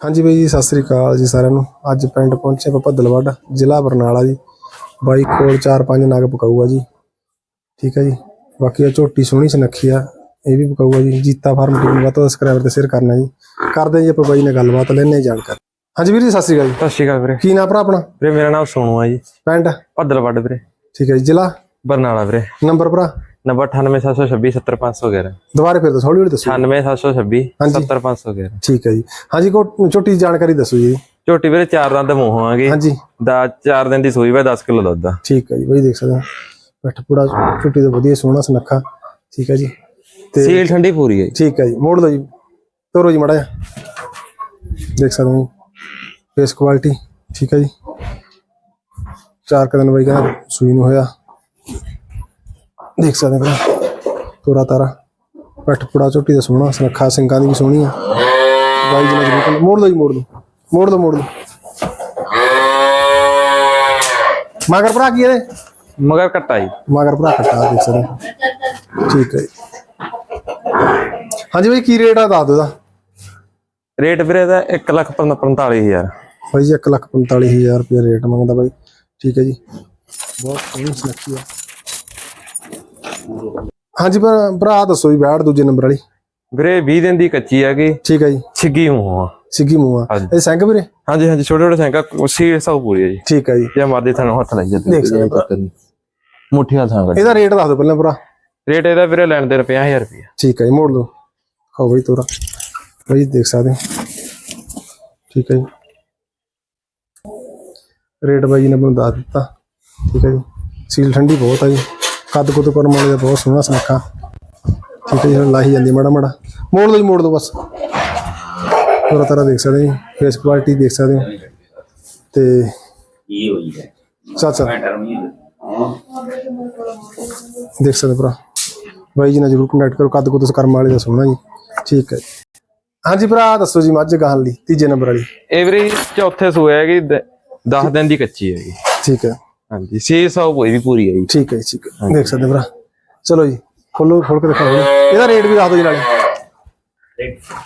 ਹਾਂਜੀ ਬਾਈ ਜੀ ਸਤਿ ਸ੍ਰੀ ਅਕਾਲ ਜੀ ਸਾਰਿਆਂ ਨੂੰ। ਅੱਜ ਪਿੰਡ ਪਹੁੰਚੇ ਆਪਾਂ ਭੱਦਲਵੱਡ ਜ਼ਿਲ੍ਹਾ ਬਰਨਾਲਾ ਜੀ। ਬਾਈ ਕੋਲ 4-5 ਨਗ ਪਕਾਊਗਾ ਜੀ। ਠੀਕ ਹੈ ਜੀ। ਬਾਕੀ ਇਹ ਝੋਟੀ ਸੋਹਣੀ ਸੁਨੱਖੀ ਆ ਇਹ ਵੀ ਪਕਾਊਗਾ ਜੀ। ਜੀਤਾ ਫਾਰਮ ਟੀਮ ਦਾ ਤੋਂ ਸਬਸਕ੍ਰਾਈਬਰ ਤੇ ਸ਼ੇਅਰ ਕਰਨਾ ਜੀ। ਕਰਦੇ ਜੀ ਆਪਾਂ ਬਾਈ ਨਾਲ ਗੱਲਬਾਤ ਲੈਣੇ ਜਾਣਕਾਰੀ। ਹਾਂਜੀ ਵੀਰ ਜੀ ਸਤਿ ਸ੍ਰੀ ਅਕਾਲ ਜੀ। ਸਤਿ ਸ਼੍ਰੀ ਅਕਾਲ ਵੀਰੇ। ਕੀ ਨਾਮ ਭਰਾ ਆਪਣਾ? ਵੀਰੇ ਮੇਰਾ ਨਾਮ ਸੋਨੂ ਆ ਜੀ। ਪਿੰਡ? ਭੱਦਲਵੱਡ ਵੀਰੇ। ਠੀਕ ਹੈ ਜੀ ਜ਼ਿਲ੍ਹਾ? ਬਰਨਾਲਾ ਵੀਰੇ। ਨੰਬਰ ਭਰਾ? ਨੰਬਰ 98726 70511 ਦੁਬਾਰੇ ਫਿਰ ਦੱਸੋ ਹੌਲੀ ਹੌਲੀ ਦੱਸੋ। 98726 ਹਾਂਜੀ। 70511 ਠੀਕ ਹੈ ਜੀ। ਹਾਂਜੀ ਕੋ ਦੀ ਜਾਣਕਾਰੀ ਦੱਸੋ ਜੀ। ਝੋਟੀ ਵੀਰੇ ਚਾਰ ਦੰਦ ਮੂੰਹ ਹੋਵਾਂਗੇ। ਹਾਂਜੀ। ਦਾ ਚਾਰ ਦਿਨ ਦੀ ਸੂਈ ਵਾ 10 ਕਿਲੋ ਦੁੱਧ ਦਾ ਠੀਕ ਹੈ ਜੀ ਬਾਈ ਦੇਖ ਸਕਦੇ ਹੋ। ਪਿੱਠ ਪੂੜਾ ਝੋਟੀ ਦਾ ਵਧੀਆ ਸੋਹਣਾ ਸੁਨੱਖਾ। ਠੀਕ ਹੈ ਜੀ। ਤੇ ਸੀਲ ਠੰਡੀ ਪੂਰੀ ਹੈ। ਠੀਕ ਹੈ ਜੀ। ਮੋੜ ਲਓ ਜੀ। ਤੋਰੋ ਜੀ ਮੜਾ ਜਾ ਦੇਖ ਸਕਦੇ ਹੋ। ਫੇਸ ਕੁਆਲਿਟੀ ਠੀਕ ਹੈ ਜੀ। ਚਾਰ ਕਦਨ ਬਾਈ ਕਹਿੰਦਾ ਸੂਈ ਨੂੰ ਹੋਇਆ। ਦੇਖ ਸਕਦੇ ਭਰਾ ਤੋਰਾ ਤਾਰਾ। ਪਿੱਠ ਪੂੜਾ ਝੋਟੀ ਦਾ ਸੋਹਣਾ ਸੁਨੱਖਾ ਸਿੰਘਾਂ ਦੀ ਵੀ ਸੋਹਣੀ ਆ। ਬਾਈ ਜੀ ਨੇ। ਮੋੜ ਲਓ ਜੀ ਮੋੜ ਲਓ। ਮੋੜ ਲਓ ਮੋੜ ਲਓ। ਮਗਰ ਭਰਾ ਕੀ ਇਹਦੇ? ਮਗਰ ਕੱਟਾ ਜੀ। ਮਗਰ ਭਰਾ ਕੱਟਾ ਦੇਖ ਸਕਦੇ ਹੋ। ਠੀਕ ਹੈ ਹਾਂਜੀ ਬਾਈ ਕੀ ਰੇਟ ਆ ਦੱਸ ਦਿਓ ਦਾ ਰੇਟ ਵੀਰੇ ਦਾ 1 ਲੱਖ 45000 ਬਾਈ ਜੀ 145000 ਰੁਪਏ ਰੇਟ ਮੰਗਦਾ ਬਾਈ। ਠੀਕ ਹੈ ਜੀ। ਬਹੁਤ ਸੋਹਣੀ ਸੁਨੱਖੀ ਆ। ਹਾਂਜੀ ਭਰਾ- ਭਰਾ ਦੱਸੋ ਜੀ ਬੈਠ ਦੂਜੇ ਨੰਬਰ ਵਾਲੀ। ਵੀਰੇ 20 ਦਿਨ ਦੀ ਕੱਚੀ ਹੈਗੀ ਠੀਕ ਹੈ ਜੀ। ਛਿੱਗੀ ਆ। ਸਿੱਗੀ ਮੂੰਹ ਆ। ਹਾਂਜੀ। ਇਹ ਸਿੰਘ ਵੀਰੇ? ਹਾਂਜੀ ਹਾਂਜੀ ਛੋਟੇ ਛੋਟੇ ਸੈਂਕਾ ਸੀਲ ਸਭ ਪੂਰੀ ਹੈ ਜੀ। ਠੀਕ ਹੈ ਜੀ। ਜੇ ਮਰਦੀ ਤੁਹਾਨੂੰ ਹੱਥ ਲਾਈ ਜਾਂਦੇ ਦੇਖ ਸਕਦੇ ਹੋ। ਮੁੱਠੀ ਹਾਲ ਥਾਂ ਇਹਦਾ ਰੇਟ ਦੱਸ ਦਿਓ ਪਹਿਲਾਂ ਭਰਾ। ਰੇਟ ਇਹਦਾ ਵੀਰੇ ਲੈਣ ਦੇ 50000 ਰੁਪਏ ਠੀਕ ਹੈ ਜੀ ਮੋੜ ਲਓ। ਖਾਓ ਬਾਈ ਤੋਰਾ। ਬਾਈ ਦੇਖ ਸਕਦੇ ਹੋ। ਠੀਕ ਹੈ ਜੀ। ਰੇਟ ਬਾਈ ਜੀ ਨੇ ਮੈਨੂੰ ਦੱਸ ਦਿੱਤਾ। ਠੀਕ ਹੈ ਜੀ। ਸੀਲ ਠੰਡੀ ਬਹੁਤ ਆ ਜੀ। ਕੱਦ ਕੁੱਦ ਕਰਮ ਵਾਲੇ ਦਾ ਬਹੁਤ ਸੋਹਣਾ ਸੁਨੱਖਾ। ਠੀਕ ਹੈ ਜੀ ਹੁਣ ਲਾਹੀ ਜਾਂਦੀ ਮਾੜਾ ਮਾੜਾ ਮੋੜ ਲਓ ਜੀ ਮੋੜ ਲਓ ਬਸ। ਪੂਰਾ ਤਰ੍ਹਾਂ ਦੇਖ ਸਕਦੇ ਹੋ ਫੇਸ ਕੁਆਲਿਟੀ ਦੇਖ ਸਕਦੇ ਹੋ। ਤੇ ਇਹ ਹੋਈ ਹੈ? ਸੱਚ ਦੇਖ ਸਕਦੇ ਭਰਾ। ਬਾਈ ਜੀ ਨਾਲ ਜਰੂਰ ਕੰਟੈਕਟ ਕਰੋ ਕੱਦ ਕੁੱਦ ਕਰਮ ਵਾਲੇ ਦਾ ਸੋਹਣਾ ਜੀ। ਠੀਕ ਹੈ। ਹਾਂਜੀ ਭਰਾ ਦੱਸੋ ਜੀ ਮੱਝ ਗਾਹਨ ਲਈ ਤੀਜੇ ਨੰਬਰ ਵਾਲੀ। ਇਹ ਵੀਰੇ ਚੌਥੇ ਸੂਏ ਹੈਗੀ 10 ਦਿਨ ਦੀ ਕੱਚੀ ਹੈਗੀ ਠੀਕ ਹੈ। ਹਾਂਜੀ 600 ਕੋਈ ਵੀ ਪੂਰੀ ਹੈ ਜੀ ਠੀਕ ਹੈ ਜੀ, ਠੀਕ ਹੈ। ਦੇਖ ਸਕਦੇ ਹੋ ਭਰਾ। ਚਲੋ ਜੀ ਖੋਲੋ ਖੋਲ ਕੇ ਦਿਖਾਓ। ਜੀ ਇਹਦਾ ਰੇਟ ਵੀ ਦੱਸ ਦਿਓ ਜੀ ਨਾਲੇ।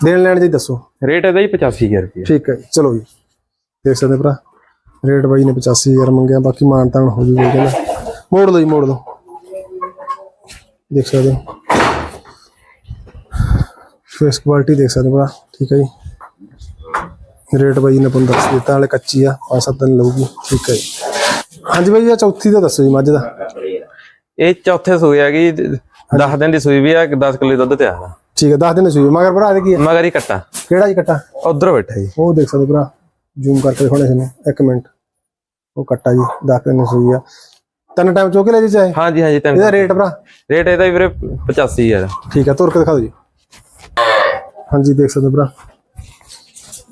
ਦੇਣ ਲੈਣ ਜੀ ਦੱਸੋ। ਰੇਟ ਇਹਦਾ ਹੀ 85000 ਰੁਪਏ ਠੀਕ ਹੈ ਜੀ, ਚਲੋ ਜੀ। ਦੇਖ ਸਕਦੇ ਹੋ ਭਰਾ। ਰੇਟ ਬਾਈ ਨੇ 85000 ਮੰਗਿਆ ਬਾਕੀ ਮਾਨ ਤਾਨ ਹੋ ਜੂਗਾ ਕਹਿੰਦਾ ਮੋੜ ਲਓ ਜੀ ਮੋੜ ਲਓ। ਦੇਖ ਸਕਦੇ ਹੋ। ਫੇਸ ਕੁਆਲਿਟੀ ਦੇਖ ਸਕਦੇ ਹੋ ਭਰਾ। ਠੀਕ ਹੈ ਜੀ। ਰੇਟ ਬਾਈ ਨੇ ਤੁਹਾਨੂੰ ਦੱਸ ਦਿੱਤਾ ਹਾਲੇ ਕੱਚੀ ਆ ਪੰਜ ਸੱਤ ਦਿਨ ਲਊਗੀ। ਠੀਕ ਹੈ ਜੀ। ਹਾਂਜੀ ਬਾਈ ਇਹ ਚੌਥੀ ਦਾ ਦੱਸੋ ਜੀ ਮੱਝ ਦਾ। ਇਹ ਚੌਥੇ ਸੂਏ ਹੈਗੀ 10 ਦਿਨ ਦੀ ਸੂਈ ਵੀ ਹੈ 10 ਕਿਲੋ ਦੁੱਧ ਤਿਆਰ ਆ। ਠੀਕ ਹੈ ਦੱਸ ਦਿਨ ਸੂਈ ਮਗਰ ਭਰਾ ਇਹਦੇ ਕੀ ਹੈ ਮਗਰ ਹੀ ਕੱਟਾ। ਕਿਹੜਾ ਜੀ ਕੱਟਾ? ਉਧਰ ਬੈਠਾ ਜੀ। ਉਹ ਦੇਖ ਸਕਦੇ ਭਰਾ ਜ਼ੂਮ ਕਰਕੇ ਦਿਖਾਉਣੇ ਤੁਹਾਨੂੰ ਇੱਕ ਮਿੰਟ। ਉਹ ਕੱਟਾ ਜੀ ਦੱਸ ਦਿਨ ਸੂਈ ਆ। ਤਿੰਨ ਟਾਈਮ ਚੋਕੇ ਲੈ ਜੀ ਚਾਹੇ? ਹਾਂਜੀ ਹਾਂਜੀ ਤੈਨੂੰ ਇਹਦਾ ਰੇਟ ਭਰਾ? ਰੇਟ ਇਹਦਾ ਵੀਰੇ 85000 ਠੀਕ ਹੈ ਤੁਰ ਕੇ ਦਿਖਾ ਦਿਓ ਜੀ। ਹਾਂਜੀ ਦੇਖ ਸਕਦੇ ਭਰਾ।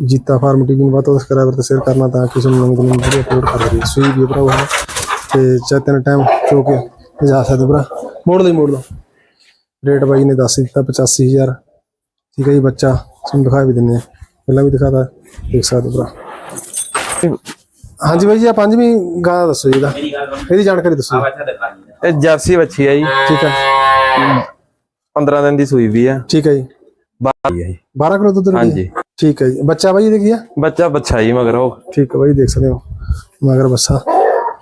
ਜੀਤਾ ਫਾਰਮ ਟੀਵੀ ਨੂੰ ਬਾਤ ਸਬਸਕ੍ਰਾਈਬਰ ਤੇ ਸ਼ੇਅਰ ਕਰਨਾ ਤਾਂ ਕਿ ਤੁਹਾਨੂੰ ਨਵੀਂ ਨਵੀਂ ਵੀਡੀਓ ਅਪਲੋਡ ਕਰ ਰਹੀ ਸੂਈ ਵੀ ਭਰਾ ਉਹ ਹੈ ਤੇ ਚਾਹੇ ਤਿੰਨ ਟਾਈਮ ਚੋ ਕੇ ਜਾ ਸਕਦੇ ਭਰਾ। ਮੋੜ ਲਈ ਮੋੜ ਲਓ। ਰੇਟ ਬਾਈ ਨੇ ਦੱਸ ਦਿੱਤਾ 85000 ਠੀਕ ਹੈ ਜੀ ਬੱਚਾ। ਤੁਹਾਨੂੰ ਦਿਖਾ ਵੀ ਦਿੰਨੇ ਆ ਪਹਿਲਾਂ ਵੀ ਦਿਖਾਤਾ। ਦੇਖ ਸਕਦੇ ਭਰਾ। ਹਾਂਜੀ ਬਾਈ ਜੀ ਆ ਪੰਜਵੀਂ ਗਾਂ ਦਾ ਦੱਸੋ ਜੀ ਇਹਦਾ। ਇਹਦੀ ਜਾਣਕਾਰੀ ਦੱਸੋ ਇਹ ਜਰਸੀ ਬੱਚੀ ਹੈ ਜੀ। ਠੀਕ ਹੈ। 15 ਦਿਨ ਦੀ ਸੂਈ ਵੀ ਆ ਠੀਕ ਹੈ ਜੀ। ਬਾਈ ਹੈ ਜੀ। 12 ਕਿਲੋ ਦੁੱਧ? ਹਾਂਜੀ। ਠੀਕ ਹੈ ਜੀ। ਬੱਚਾ ਬਾਈ ਇਹਦੇ ਕੀ ਆ? ਬੱਚਾ ਬੱਚਾ ਜੀ ਮਗਰ ਉਹ। ਠੀਕ ਹੈ ਬਾਈ ਦੇਖ ਸਕਦੇ ਹੋ। ਮਗਰ ਬੱਸਾ।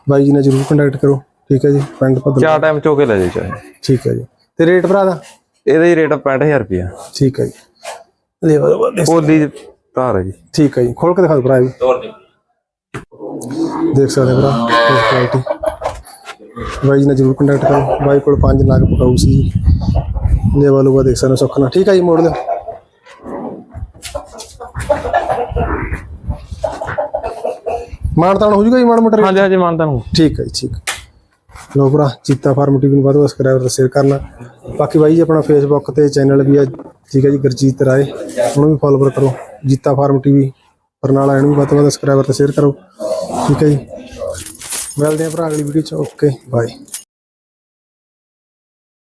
ਬਾਈ ਜੀ ਨਾਲ ਜਰੂਰ ਕੰਟੈਕਟ ਕਰੋ। ਠੀਕ ਹੈ ਜੀ ਪਿੰਡ ਪੱਧਰ ਚਾਰ ਟਾਈਮ ਚੋਕੇ ਲੈ ਜਾਓ ਚਾਹੇ। ਠੀਕ ਹੈ ਜੀ। ਤੇ ਰੇਟ ਭਰਾ ਦਾ? ਇਹਦਾ ਹੀ ਰੇਟ 65000 ਰੁਪਏ ਠੀਕ ਹੈ ਜੀ। ਲੈ ਧਾਰ ਹੈ ਜੀ। ਠੀਕ ਹੈ ਜੀ। ਖੋਲ ਕੇ ਦਿਖਾ ਦਿਓ ਭਰਾ ਦੇ। ਦੇਖ ਸਕਦੇ ਹੋ ਭਰਾ ਕੁਆਲਿਟੀ ਬਾਈ ਜੀ ਨਾਲ ਜਰੂਰ ਕੰਟੈਕਟ ਕਰੋ। ਬਾਈ ਕੋਲ ਪੰਜ ਲੱਖ ਪਕਾਊ ਸੀ ਜੀ। ਲੈ ਵਾਲੂਗਾ ਦੇਖ ਸਕਦੇ ਹੋ ਸੁੱਖ ਨਾਲ। ਠੀਕ ਹੈ ਜੀ ਮੋੜ ਲਿਓ। ਮਾਨਤਾਨ ਹੋ ਜੂਗਾ ਜੀ ਮਾੜਾ ਮੋਟਾ rate? ਹਾਂਜੀ ਹਾਂਜੀ ਮੰਨਦਾ ਨੂੰ ਠੀਕ ਹੈ ਜੀ ਠੀਕ ਲੋ ਭਰਾ ਚੀਤਾ ਫਾਰਮ ਟੀਵੀ ਨੂੰ ਵੱਧ ਸਬਸਕ੍ਰਾਈਬਰ ਸ਼ੇਅਰ ਕਰਨਾ। ਬਾਕੀ ਬਾਈ ਜੀ ਆਪਣਾ ਫੇਸਬੁੱਕ ਤੇ ਚੈਨਲ ਵੀ ਹੈ ਠੀਕ ਹੈ ਜੀ ਗੁਰਜੀਤ ਰਾਏ। ਉਹਨੂੰ ਵੀ ਫੋਲੋ ਕਰੋ। ਜੀਤਾ ਫਾਰਮ ਟੀਵੀ ਬਰਨਾਲਾ ਇਹਨੂੰ ਵੀ ਵੱਧ ਵੱਧ ਸਬਸਕ੍ਰਾਈਬਰ ਤੇ ਸ਼ੇਅਰ ਕਰੋ। ਠੀਕ ਹੈ ਜੀ। ਮਿਲਦੇ ਹਾਂ ਭਰਾ ਅਗਲੀ ਵੀਡੀਓ ਚ। Okay bye